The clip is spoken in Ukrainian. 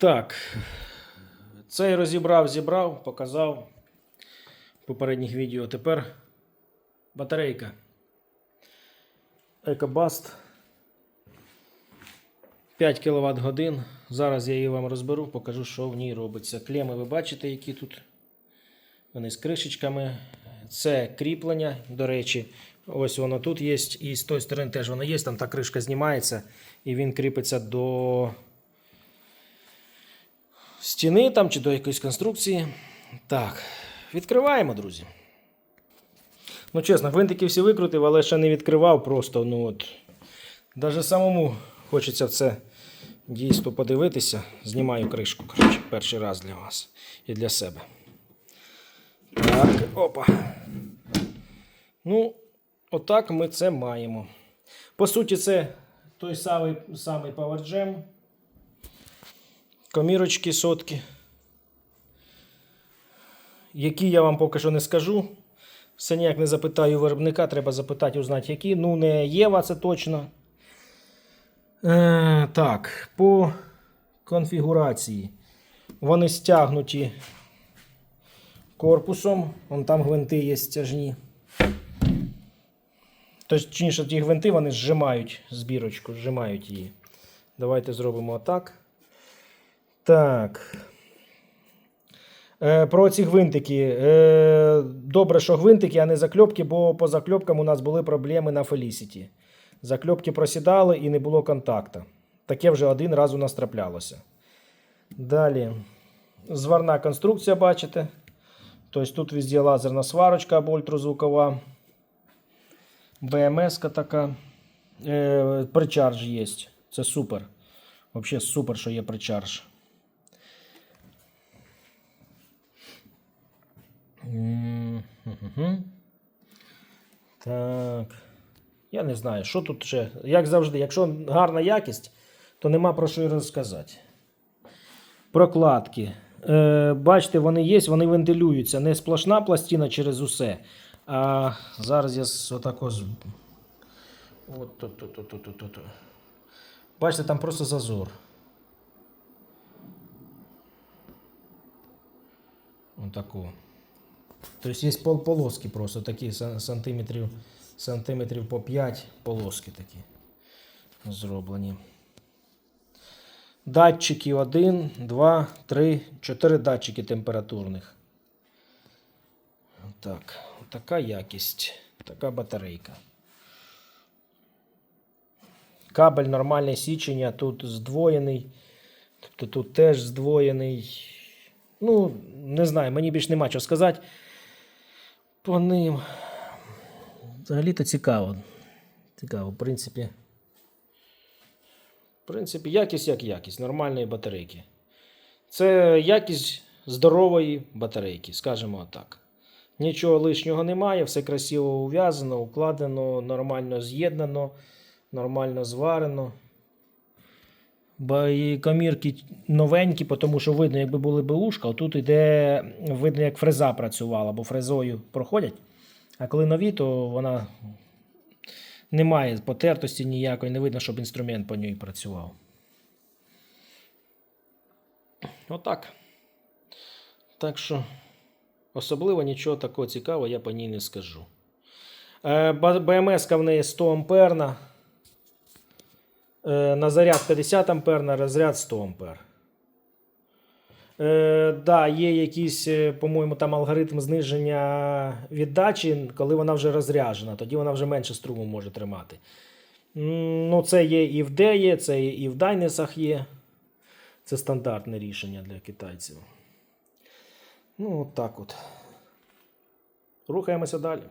Так. Цей розібрав, зібрав, показав в попередніх відео. Тепер батарейка. EcoBust. 5 кВт годин. Зараз я її вам розберу, покажу, що в ній робиться. Клеми ви бачите, які тут. Вони з кришечками. Це кріплення, до речі, ось воно тут є, і з тої сторони теж воно є. Там та кришка знімається, і він кріпиться до стіни там чи до якоїсь конструкції. Так, відкриваємо, друзі. Ну, чесно, гвинтики всі викрутив, але ще не відкривав просто. Ну от. Даже самому хочеться в це дійство подивитися. Знімаю кришку, коротше, перший раз для вас і для себе. Так, опа. Ну, отак ми це маємо. По суті, це той самий, самий Power Jam. Комірочки сотки. Які я вам поки що не скажу. Все ніяк не запитаю виробника, треба запитати, узнати, які. Ну, не Єва, це точно. Е, так, по конфігурації. Вони стягнуті корпусом. Вон там гвинти є стяжні. Точніше, ті гвинти вони зжимають збірочку, зжимають її. Давайте зробимо отак. Так. Е, про ці гвинтики. Е, добре, що гвинтики, а не закльопки, бо по закльопкам у нас були проблеми на Felicity. Закльопки просідали і не було контакту. Таке вже один раз у нас траплялося. Далі. Зварна конструкція, бачите. Тобто тут везде лазерна сварочка або ультразвукова. БМС така. Е, причардж є. Це супер. Взагалі супер, що є причардж. Мгм. Так. Я не знаю, що тут ще. Як завжди, якщо гарна якість, то нема про що й розказати. Прокладки. Е, бачите, вони є, вони вентилюються. Не сплошна пластина через усе. А зараз я отако. От. Бачите, там просто зазор. Отако. Тобто є пол полоски просто такі сантиметрів, сантиметрів по 5 полоски такі зроблені. Датчики 1, 2, 3, 4 датчики температурних. Так, така якість, така батарейка. Кабель нормальне січення, тут здвоєний. Тобто тут теж здвоєний. Ну, не знаю, мені більш нема що сказати. По ним. Взагалі-то цікаво. Цікаво, в принципі. В принципі, якість як якість нормальної батарейки. Це якість здорової батарейки, скажімо так. Нічого лишнього немає, все красиво ув'язано, укладено, нормально з'єднано, нормально зварено. Комірки новенькі, тому що видно, якби були бушка, тут іде видно, як фреза працювала, бо фрезою проходять. А коли нові, то вона не має потертості ніякої, не видно, щоб інструмент по ній працював. Отак. Так що, особливо нічого такого цікавого я по ній не скажу. Е, БМС в неї 100 амперна. Е, на заряд 50 ампер, на розряд 100 ампер. Е, да, є якийсь, е, по-моєму, там алгоритм зниження віддачі, коли вона вже розряджена, тоді вона вже менше струму може тримати. Ну, це є і в D є, це і в Дайнесах є. Це стандартне рішення для китайців. Ну, от так от. Рухаємося далі.